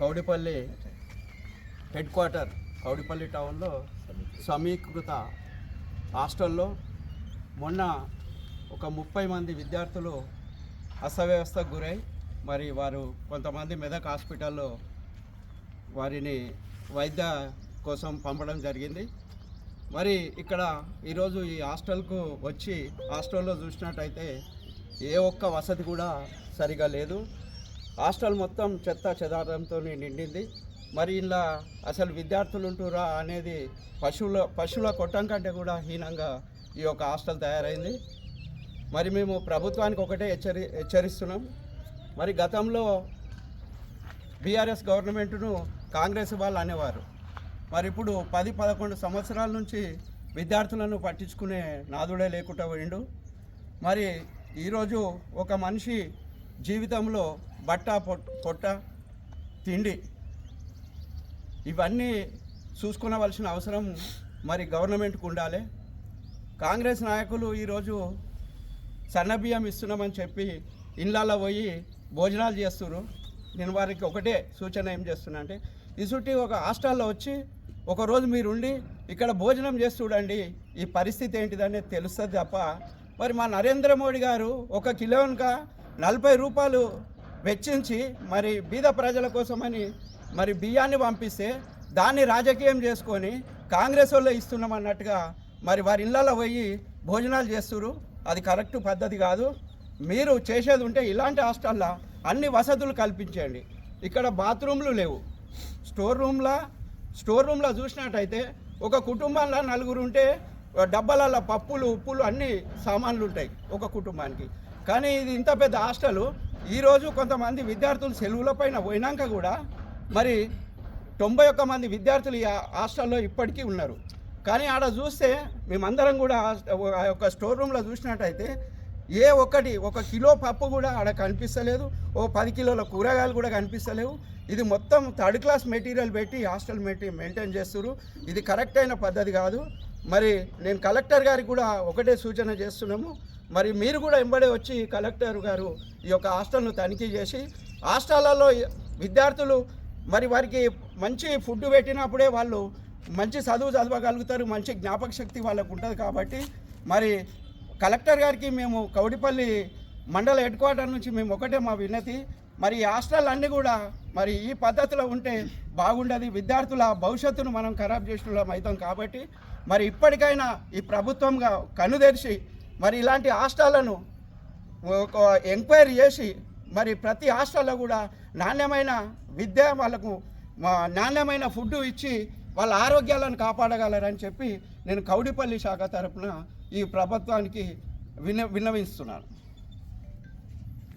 Kowdipally head quarter Kowdipally టౌన్లో సమీకృత హాస్టల్లో మొన్న ఒక ముప్పై మంది విద్యార్థులు అసవ్యవస్థకు గురై మరి వారు కొంతమంది మెదక్ హాస్పిటల్లో వారిని వైద్య కోసం పంపడం జరిగింది. మరి ఇక్కడ ఈరోజు ఈ హాస్టల్కు వచ్చి హాస్టల్లో చూసినట్టయితే ఏ ఒక్క వసతి కూడా సరిగా లేదు. హాస్టల్ మొత్తం చెత్త చెదారంతో నిండింది. మరి ఇలా అసలు విద్యార్థులు ఉంటురా అనేది పశువుల పశువుల కొట్టం కంటే కూడా హీనంగా ఈ యొక్క హాస్టల్ తయారైంది. మరి మేము ప్రభుత్వానికి ఒకటే హెచ్చరి హెచ్చరిస్తున్నాం. మరి గతంలో బీఆర్ఎస్ గవర్నమెంట్ను కాంగ్రెస్ వాళ్ళు అనేవారు. మరి ఇప్పుడు పది పదకొండు సంవత్సరాల నుంచి విద్యార్థులను పట్టించుకునే నాదుడే లేకుండా పోయిండు. మరి ఈరోజు ఒక మనిషి జీవితంలో బట్ట పొట్ట తిండి ఇవన్నీ చూసుకునవలసిన అవసరం మరి గవర్నమెంట్కు ఉండాలి. కాంగ్రెస్ నాయకులు ఈరోజు సన్నబియ్యం ఇస్తున్నామని చెప్పి ఇళ్ళల్లో పోయి భోజనాలు చేస్తున్నారు నేను వారికి ఒకటే సూచన ఏం చేస్తున్నా అంటే ఇసుటి ఒక హాస్టల్లో వచ్చి ఒకరోజు మీరు ఉండి ఇక్కడ భోజనం చేసి చూడండి ఈ పరిస్థితి ఏంటిదనేది తెలుస్తుంది తప్ప మరి మా నరేంద్ర మోడీ గారు ఒక కిలోన్క నలభై రూపాయలు వెచ్చించి మరి బీద ప్రజల కోసమని మరి బియ్యాన్ని పంపిస్తే దాన్ని రాజకీయం చేసుకొని కాంగ్రెస్ వాళ్ళు ఇస్తున్నాం అన్నట్టుగా మరి వారి ఇళ్ళల్లో పోయి భోజనాలు చేస్తురు అది కరెక్ట్ పద్ధతి కాదు. మీరు చేసేది ఉంటే ఇలాంటి హాస్టల్లో అన్ని వసతులు కల్పించండి. ఇక్కడ బాత్రూమ్లు లేవు. స్టోర్ రూమ్లా స్టోర్ రూమ్లో చూసినట్టయితే ఒక కుటుంబంలో నలుగురు ఉంటే డబ్బాలలో పప్పులు ఉప్పులు అన్ని సామాన్లు ఉంటాయి ఒక కుటుంబానికి. కానీ ఇది ఇంత పెద్ద హాస్టల్. ఈరోజు కొంతమంది విద్యార్థులు సెలవుల పైన పోయినాక కూడా మరి తొంభై ఒక్క మంది విద్యార్థులు ఈ హాస్టల్లో ఇప్పటికీ ఉన్నారు. కానీ ఆడ చూస్తే మేమందరం కూడా ఆ- ఆ యొక్క స్టోర్ రూమ్లో చూసినట్టయితే ఏ ఒక్కటి ఒక కిలో పప్పు కూడా ఆడ కనిపిస్తలేదు. ఓ పది కిలోల కూరగాయలు కూడా కనిపిస్తలేవు. ఇది మొత్తం థర్డ్ క్లాస్ మెటీరియల్ పెట్టి హాస్టల్ మెటీ మెయింటైన్ చేస్తున్నారు ఇది కరెక్ట్ అయిన పద్ధతి కాదు. మరి నేను కలెక్టర్ గారికి కూడా ఒకటే సూచన చేస్తున్నాము. మరి మీరు కూడా వెంబడి వచ్చి కలెక్టర్ గారు ఈ యొక్క హాస్టల్ను తనిఖీ చేసి హాస్టళ్ళలో విద్యార్థులు మరి వారికి మంచి ఫుడ్ పెట్టినప్పుడే వాళ్ళు మంచి చదువు చదవగలుగుతారు మంచి జ్ఞాపక శక్తి వాళ్ళకు ఉంటుంది కాబట్టి మరి కలెక్టర్ గారికి మేము కౌడిపల్లి మండల హెడ్ క్వార్టర్ నుంచి మేము ఒకటే మా విన్నతి మరి హాస్టల్ అన్నీ కూడా మరి ఈ పద్ధతిలో ఉంటే బాగుండదు. విద్యార్థుల భవిష్యత్తును మనం ఖరాబ్ చేసిన అవుతాం కాబట్టి మరి ఇప్పటికైనా ఈ ప్రభుత్వంగా కనుదెరిచి మరి ఇలాంటి హాస్టళ్ళను ఒక ఎంక్వైరీ చేసి మరి ప్రతి హాస్టల్లో కూడా నాణ్యమైన విద్య వాళ్ళకు మా నాణ్యమైన ఫుడ్ ఇచ్చి వాళ్ళ ఆరోగ్యాలను కాపాడగలరని చెప్పి నేను కౌడిపల్లి శాఖ తరపున ఈ ప్రభుత్వానికి విన్న విన్నవిస్తున్నాను.